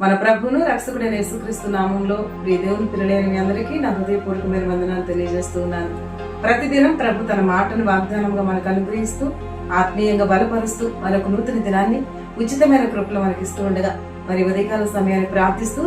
మన ప్రభును రక్షకుడైన యేసుక్రీస్తు నామంలో ప్రియ దేవుని పిల్లలైన మీ అందరికీ నా హృదయపూర్వకమైన వందనాలు తెలియజేస్తూ ఉన్నాను. ప్రతిదినం ప్రభు తన మాటను వాగ్దానంగా మనకు అనుగ్రహిస్తూ ఆత్మీయంగా బలపరుస్తూ మరొక నూతన దినాన్ని ఉచితమైన కృపలు మనకి ఇస్తూ ఉండగా మరి ఉదయకాల సమయాన్ని ప్రార్థిస్తూ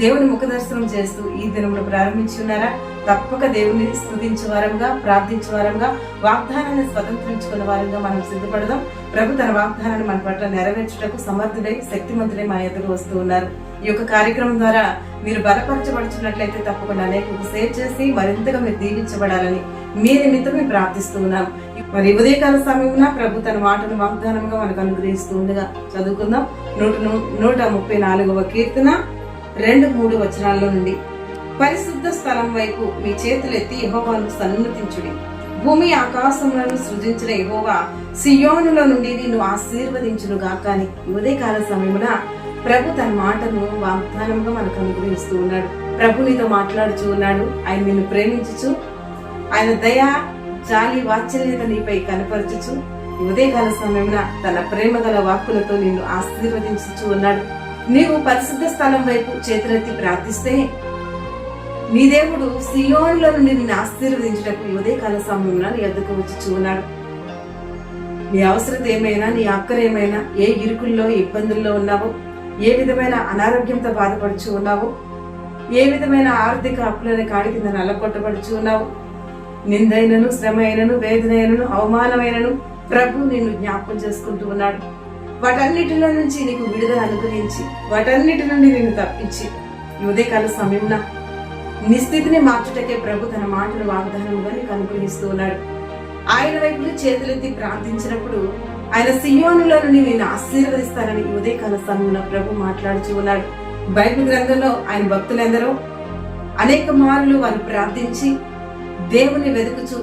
దేవుని ముఖ దర్శనం చేస్తూ ఈ దినమును ప్రారంభించి ఉన్నారా? తప్పక దేవుని స్థుతించే వారంగా ప్రార్థించే వారంగా వాగ్దానాన్ని స్వతంత్రించుకున్న వారంగా మనం సిద్ధపడదాం. ప్రభు తన వాగ్దానాన్ని మన పట్ల నెరవేర్చుటకు సమర్థుడై శక్తిమంతుడై మా ఎదురు వస్తూ ఉన్నారు. ఈ యొక్క కార్యక్రమం ద్వారా మీరు బలపరచబడుచున్నట్లయితే తప్పకుండా అనేక షేర్ చేసి మరింతగా మీరు దీవించబడాలని మీ నిమిత్తమే ప్రార్థిస్తూ ఉన్నాం. మరి ఉదయకాల సమయంలో ప్రభు తన మాటను వాగ్దానంగా మనకు అనుగ్రహిస్తూ ఉండగా చదువుకుందాం. నూట నూట ముప్పై నాలుగవ కీర్తన. రెండు మూడు వచనాల్లో నుండి. పరిశుద్ధ స్థలం వైపు మీ చేతులెత్తి యహోవాను సన్నుతించుడి భూమి ఆకాశములను సృజించిన యహోవా సియోనుల నుండి నిన్ను ఆశీర్వదించును గాకాని ఉదయకాల సమయమున ప్రభు తన మాటను వాగ్దానంగా మనకు అనుగ్రహిస్తూ ఉన్నాడు. ప్రభు నీతో మాట్లాడుచూ ఉన్నాడు. ఆయన నిన్ను ప్రేమించుచు ఆయన దయ జాలి వాత్సల్యత నీపై కనపరచుచు ఉదయకాల సమయమున తన ప్రేమ గల వాక్కులతో నిన్ను ఆశీర్వదించుచు ఉన్నాడు. నీవు పరిశుద్ధ స్థలం వైపు చేతులెత్తి ప్రార్థిస్తే నీ దేవుడు సియోన్లో నుండి నిన్ను ఆశీర్వదించటకు ఈ ఉదయకాల సమయంలో నీ ఎద్దకు వచ్చి ఉన్నాడు. నీ అవసరత ఏమైనా నీ అక్కరేమైనా ఏ ఇరుకుల్లో ఇబ్బందుల్లో ఉన్నావో ఏ విధమైన అనారోగ్యంతో బాధపడుచు ఉన్నావో ఏ విధమైన ఆర్థిక అప్పులైన కాడి కింద నల్లకొట్టబడుచు ఉన్నావు నిందైనను శ్రమ అయినను వేదనైనను అవమానమైనను ప్రభు నిన్ను జ్ఞాపకం చేసుకుంటూ ఉన్నాడు. వాటన్నిటిలో నుంచి నీకు విడుదల అనుగ్రహించి వాటన్నిటి నుండి నేను తప్పించి ఉదయకాల సమయంలో నీ స్థితిని మార్చుటకే ప్రభు తన మాటలు వాగ్దానంగా నీకు అనుగ్రహిస్తూ ఉన్నాడు. ఆయన వైపు చేతులెత్తి ప్రార్థించినప్పుడు ఆయన సియోనులో నుండి నేను ఆశీర్వదిస్తానని ఉదయకాల సమయంలో ప్రభు మాట్లాడుచూ ఉన్నాడు. బైబిల్ గ్రంథంలో ఆయన భక్తులందరూ అనేక మార్లు వారు ప్రార్థించి దేవుని వెతుకుచు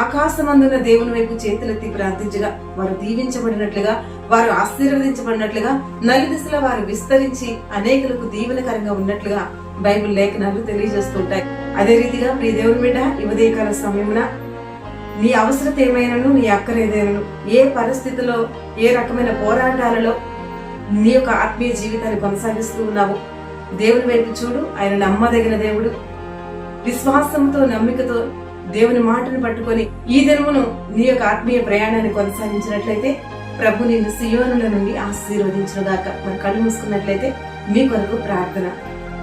ఆకాశమందున్న దేవుని వైపు చేతులెత్తి ప్రార్థించగా వారు దీవించబడినట్లుగా వారు ఆశీర్వదించబడినట్లుగా నలుదిశల వారు విస్తరించి అనేకులకు దీవెనకరంగా ఉన్నట్లుగా బైబిల్ లేఖనాలు తెలియజేస్తుంటాయి. అదే రీతిగా ప్రియ దేవుని బిడ్డ యువదేకాల సమయమున నీ అవసరత ఏమైనాను నీ అక్కరేదైనాను ఏ పరిస్థితిలో ఏ రకమైన పోరాటాలలో నీ యొక్క ఆత్మీయ జీవితాన్ని కొనసాగిస్తూ ఉన్నావు. దేవుని వైపు చూడు ఆయన నమ్మదగిన దేవుడు. విశ్వాసంతో నమ్మికతో దేవుని మాటను పట్టుకొని ఈ దినమును నీ యొక్క ఆత్మీయ ప్రయాణాన్ని కొనసాగించినట్లయితే ప్రభు నిన్ను సియోనుల నుండి ఆశీర్వదించుగాక మరి కళ్ళు మూసుకున్నట్లయితే మీ కొరకు ప్రార్థన.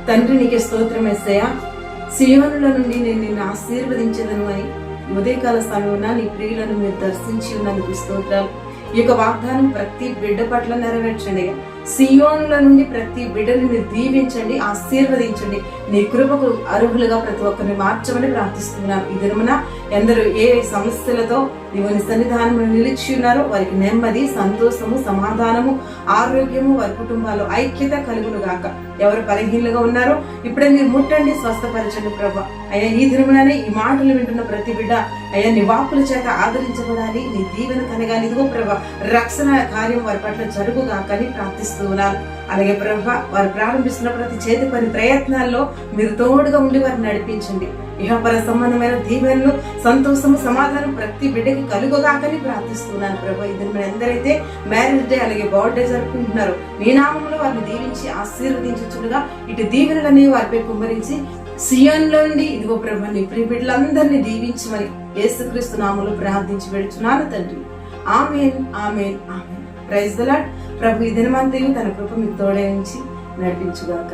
తండ్రి నీకే స్తోత్రం ఎస్సయా సియోనుల నుండి నేను నిన్ను ఆశీర్వదించదను అని ఉదయకాల సమయంలో నీ ప్రియులను మీరు దర్శించి ఉన్నందుకు స్తోత్రాలు. ఈ యొక్క వాగ్దానం ప్రతి బిడ్డ పట్ల నెరవేర్చండి సియోన్ల నుండి ప్రతి బిడ్డని మీరు దీవించండి ఆశీర్వదించండి. నీ కృపకు అర్హులుగా ప్రతి ఒక్కరిని మార్చమని ప్రార్థిస్తున్నాను ఈ దినమున ఎందరూ ఏ సమస్యలతో నీవు నీ సన్నిధానంలో నిలిచి ఉన్నారో. వారికి నెమ్మది సంతోషము సమాధానము ఆరోగ్యము వారి కుటుంబాలు ఐక్యత కలుగును గాక ఎవరు బలహీనలుగా ఉన్నారో ఇప్పుడే మీరు ముట్టండి స్వస్థపరచండి ప్రభా. అయ్యా ఈ దినముననే ఈ మాటలు వింటున్న ప్రతి బిడ్డ అయ్యా నీ వాకుల చేత ఆదరించబడాలి నీ దీవెన కలగాలి ఇదిగో ప్రభా రక్షణ కార్యం వారి పట్ల జరుగుగాకని ప్రార్థిస్తూ ఉన్నారు. అలాగే ప్రభా వారు ప్రారంభిస్తున్న ప్రతి చేతి పని ప్రయత్నాల్లో మీరు తోడుగా ఉండి వారిని నడిపించండి. ఇహపర సంబంధమైన దీవెనలు సంతోషము సమాధానం ప్రతి బిడ్డకి కలుగుగాకని ప్రార్థిస్తున్నాను ప్రభు. ఇది మీరు ఎందరైతే మ్యారేజ్ డే అలాగే బర్త్డే జరుపుకుంటున్నారో. మీ నామంలో వారిని దీవించి ఆశీర్వదించుచుడుగా ఇటు దీవెనలని వారిపై కుమ్మరించి సియోన్లో నుండి ఇదిగో ప్రభు నీ ప్రియ బిడ్డలందరినీ దీవించమని యేసుక్రీస్తు నామంలో ప్రార్థించి పెడుచున్నాను తండ్రి. Amen amen amen. Praise the Lord ప్రభు ఈ దినమంతయు తన కృప మీకు తోడే నుంచి నడిపించుగాక.